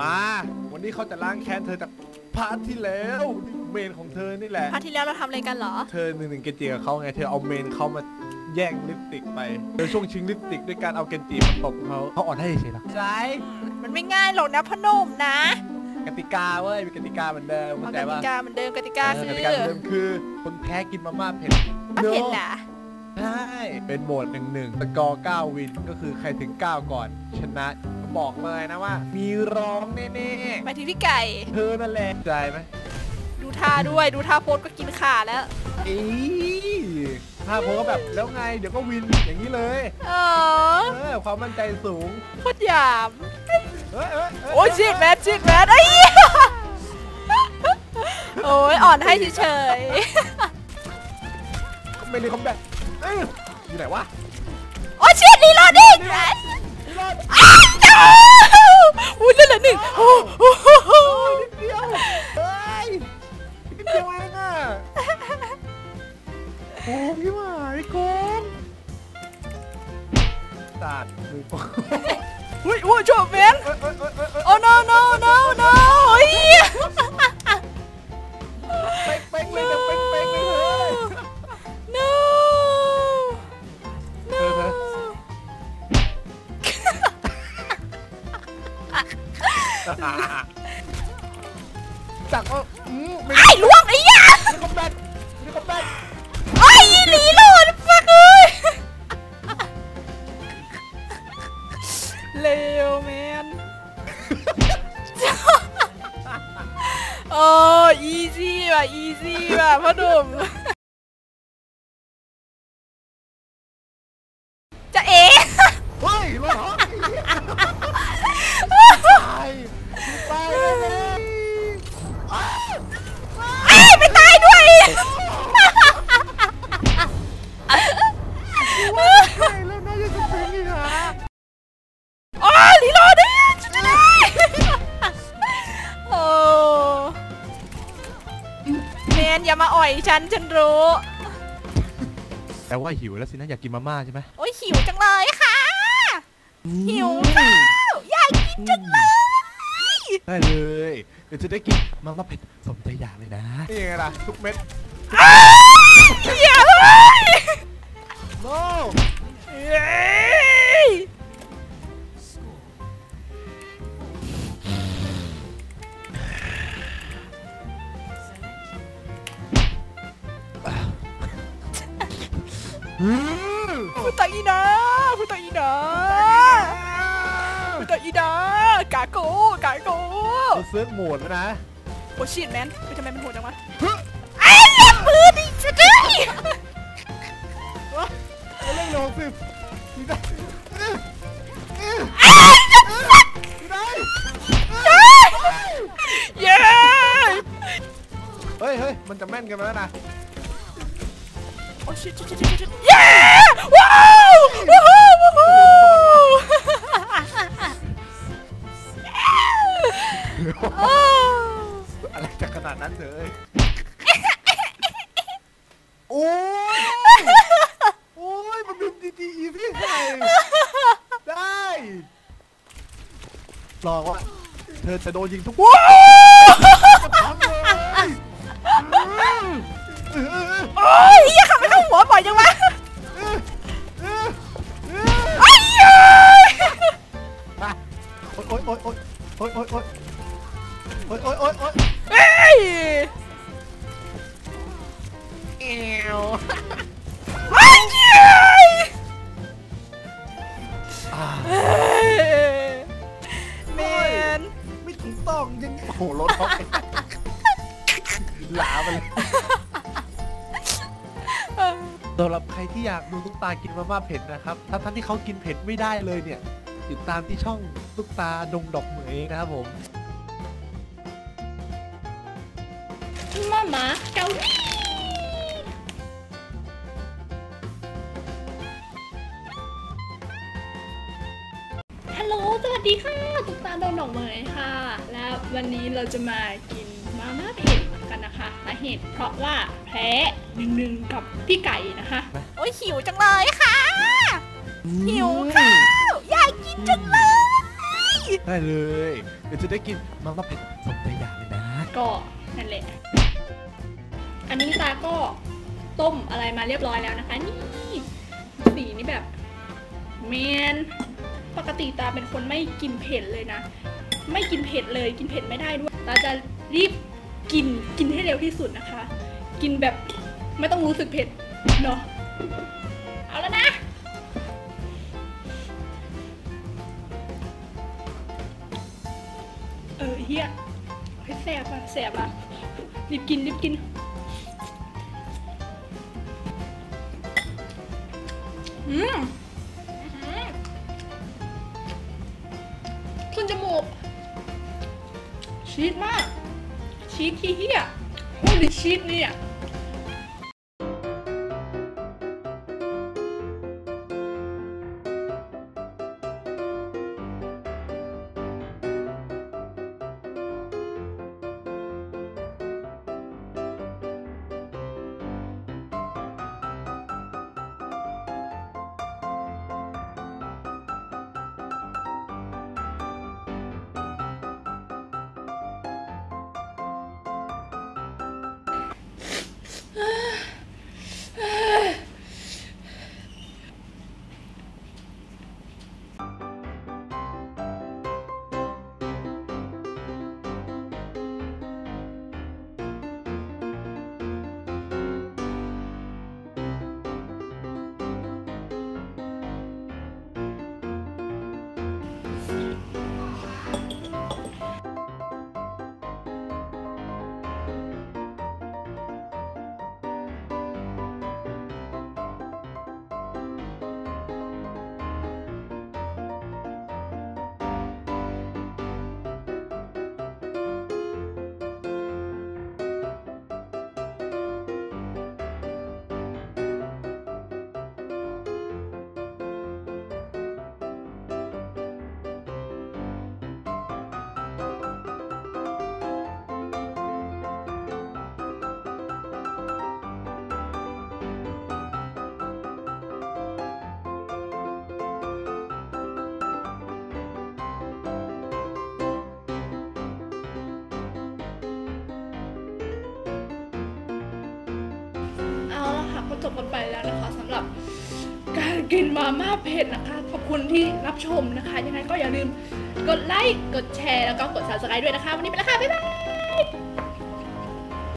มา วันนี้เขาจะล้างแค้นเธอจากพาร์ทที่แล้วเมนของเธอนี่แหละ พาร์ทที่แล้วเราทำอะไรกันเหรอ เธอหนึ่งหนึ่งเกนจิกับเขาไง เธอเอาเมนเขามาแย่งลิปสติกไปเธอช่วงชิงลิปสติกด้วยการเอาเกนจิมาตบเขาเขาอ่อนให้เฉยๆหรอใช่มันไม่ง่ายหรอกนะพอหนมนะ กติกาเว้ยมีกติกาเหมือนเดิมเอาเข้ากใจติป่ะกาเหมือนเดิมกติกาเออคืกอติกาเหมือนเดิมคือคนแพ้กินมาม่าเผ็ดไม่เห็นเหรอใช่เป็นโหมดหนึ่งหนึ่งสกอร์9วินก็คือใครถึง 9 ก่อนชนะ บอกเลยนะว่า มีร้องแน่หมายถึงพี่ไก่ๆเธอนั่นแหละใจไหมดูท่าด้วยดูท่าโพสก็กินขาแล้วอีถ้าผมก็แบบแล้วไงเดี๋ยวก็วินอย่างนี้เลยเออเออความมั่นใจสูงโคตรหยามเฮ้ยเฮ้ยเฮ้โอ้ยชิดแมทชิดแมทไอ้เหี้ยโอ้ยอ่อนให้เฉยไม่ได้คอมแบทเอ้ยอยู่ไหนวะๆโอ้ยชิดรีโหลดดิแมทนี่รอด Don't jump, man. Oh no, no, no, no. เป๊กเปกเลยเป๊กเปกเลย No. No. จากก็ไอ้ล้วงไอ้ยาคอมแบทคอมแบทไอ้หลี เลวแมนโอ้อีซี่ว่ะอีซี่ว่ะพ่อหนุ่ม ฉันฉันรู้แต่ว่าหิวแล้วสินะอยากกินมาม่าใช่ไหมโอ้ยหิวจังเลยค่ะ หิวข้าวอยากกินจังเลยได้เลยเดี๋ยวจะได้กินมาม่าเผ็ดสมใจอยากเลยนะนี่ไงล่ะทุกเม็ดอย่าเลยโกาโกกาโกเราเซิร์ชโหมดแล้วนะโอ้ชิดแมนเฮ้ยทำไมมันโหดจังวะไอ้เล็บมือดิจะได้เราเล่นลงสิทีได้ทีได้เย้เฮ้ยเฮ้ยมันจะแม่นกันแล้วนะโอ้ชิดชิดชิดชิดเย้ว้าวว้าวว้าว ที่ใครได้ลองว่า เธอจะโดนยิงทุกวันโอ้ยอย่าขับไปเข้าหัวบ่อยจังวะ ที่อยากดูตุ๊กตากินมาม่าเผ็ดนะครับถ้าท่านที่เขากินเผ็ดไม่ได้เลยเนี่ย ติดตามที่ช่องตุ๊กตาดงดอกเหมยนะครับผมมาม่าเกาหลีฮัลโหลสวัสดีค่ะ ตุ๊กตาดนดอกเหมยค่ะ แล้ววันนี้เราจะมากิน นนะคะสาเหตุเพราะว่าแพ้หนึ่งหนึ่งกับพี่ไก่นะคะโอ้ยหิวจังเลยค่ะ หิวข้าวอยากกินจังเลยได้เลยเดี๋ยวจะได้กินมาม่าเผ็ดสมใจอยากเลยนะก็นั่นแหละอันนี้ตาก็ต้มอะไรมาเรียบร้อยแล้วนะคะ นี่สีนี่แบบแมนปกติตาเป็นคนไม่กินเผ็ดเลยนะ ไม่กินเผ็ดเลยกินเผ็ดไม่ได้ด้วย ตาจะรีบ กินกินให้เร็วที่สุดนะคะ กินแบบไม่ต้องรู้สึกเผ็ดเนาะเอาแล้วนะเออเฮียเฮ้ยแสบอะแสบอะรีบกินรีบกินอืมอื้อหือขึ้นจมูกชีสมาก ชีสที่เหี้ยโอ้ยชีสเนี่ย จบกันไปแล้วนะคะสำหรับการกินมาม่าเผ็ดนะคะ ขอบคุณที่รับชมนะคะ ยังไงก็อย่าลืมกดไลค์ กดแชร์ แล้วก็กด subscribe ด้วยนะคะ วันนี้ไปแล้วค่ะ บ๊ายบาย